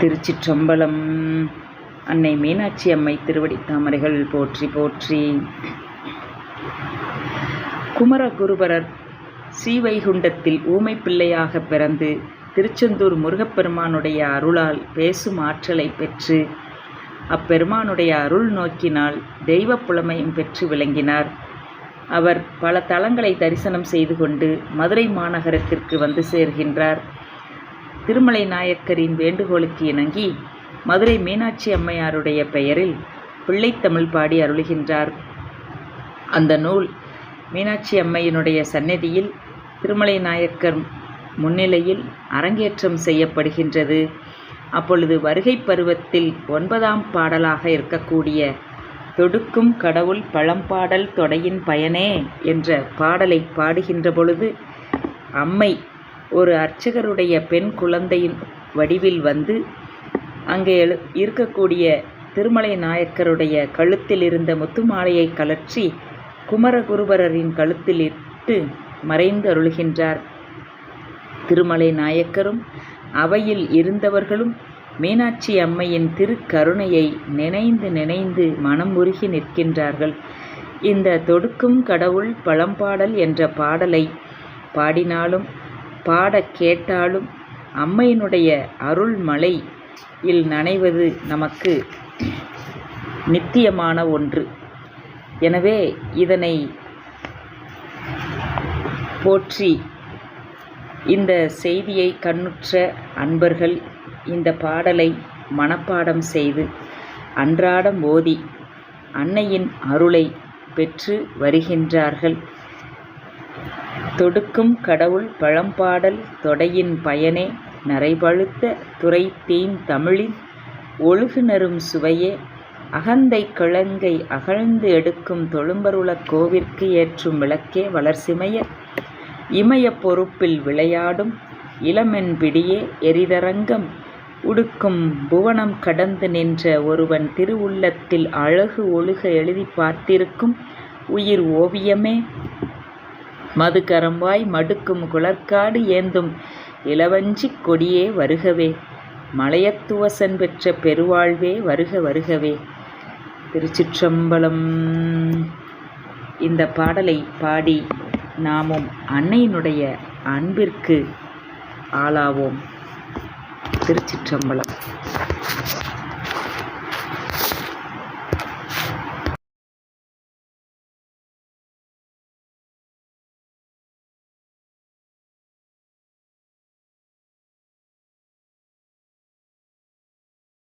திருச்சிற்றம்பலம். அன்னை மீனாட்சி அம்மை திருவடி தாமரைகள் போற்றி போற்றி. குமரகுருபரர் ஸ்ரீவைகுண்டத்தில் ஊமை பிள்ளையாக பிறந்து திருச்செந்தூர் முருகப்பெருமானுடைய அருளால் பேசும் ஆற்றலை பெற்று அப்பெருமானுடைய அருள் நோக்கினால் தெய்வ புலமையும் பெற்று விளங்கினார். அவர் பல தலங்களை தரிசனம் செய்து கொண்டு மதுரை மாநகரத்திற்கு வந்து சேர்கின்றார். திருமலை நாயக்கரின் வேண்டுகோளுக்கு இணங்கி மதுரை மீனாட்சி அம்மையாருடைய பெயரில் பிள்ளைத்தமிழ் பாடி அருளுகின்றார். அந்த நூல் மீனாட்சி அம்மையினுடைய சந்நிதியில் திருமலை நாயக்கர் முன்னிலையில் அரங்கேற்றம் செய்யப்படுகின்றது. அப்பொழுது வருகை பருவத்தில் ஒன்பதாம் பாடலாக இருக்கக்கூடிய தொடுக்கும் கடவுள் பழம்பாடல் தொடையின் பயனே என்ற பாடலை பாடுகின்ற பொழுது அம்மை ஒரு அர்ச்சகருடைய பெண் குழந்தையின் வடிவில் வந்து அங்கே எழு இருக்கக்கூடிய திருமலை நாயக்கருடைய கழுத்தில் இருந்த முத்துமாலையை கலற்றி குமரகுருபரரின் கழுத்தில் இட்டு மறைந்து அருள்கின்றார். திருமலை நாயக்கரும் அவையில் இருந்தவர்களும் மீனாட்சி அம்மையின் திருக்கருணையை நினைந்து நினைந்து மனம் உருகி நிற்கின்றார்கள். இந்த தொடுக்கும் கடவுள் பழம்பாடல் என்ற பாடலை பாடினாலும் பாடக் கேட்டாலும் அம்மையினுடைய அருள்மலை இல் நனைவது நமக்கு நித்தியமான ஒன்று. எனவே இதனை போற்றி இந்த செய்தியை கண்ணுற்ற அன்பர்கள் இந்த பாடலை மனப்பாடம் செய்து அன்றாடம் ஓதி அன்னையின் அருளை பெற்று வருகின்றார்கள். தொடுக்கும் கடவுள் பழம்பாடல் தொடையின் பயனே நரைபழுத்த துறை தீன் தமிழின் ஒழுகுனரும் சுவையே அகந்தை கிழங்கை அகழ்ந்து எடுக்கும் தொழும்பருளக் கோவிற்கு ஏற்றும் விளக்கே வளர்சிமைய. இமய பொறுப்பில் விளையாடும் இளமென் பிடியே எரிதரங்கம் உடுக்கும் புவனம் கடந்து நின்ற ஒருவன் திருவுள்ளத்தில் அழகு ஒழுக எழுதி பார்த்திருக்கும் உயிர் ஓவியமே. மதுகரம்வாய் மடுக்கும் குளர்காடு ஏந்தும் இளவஞ்சிக் கொடியே வருகவே. மலையத்துவசன் பெற்ற பெருவாழ்வே வருக வருகவே. திருச்சிற்றம்பலம். இந்த பாடலை பாடி நாமும் அன்னையினுடைய அன்பிற்கு ஆளாவோம். திருச்சிற்றம்பலம்.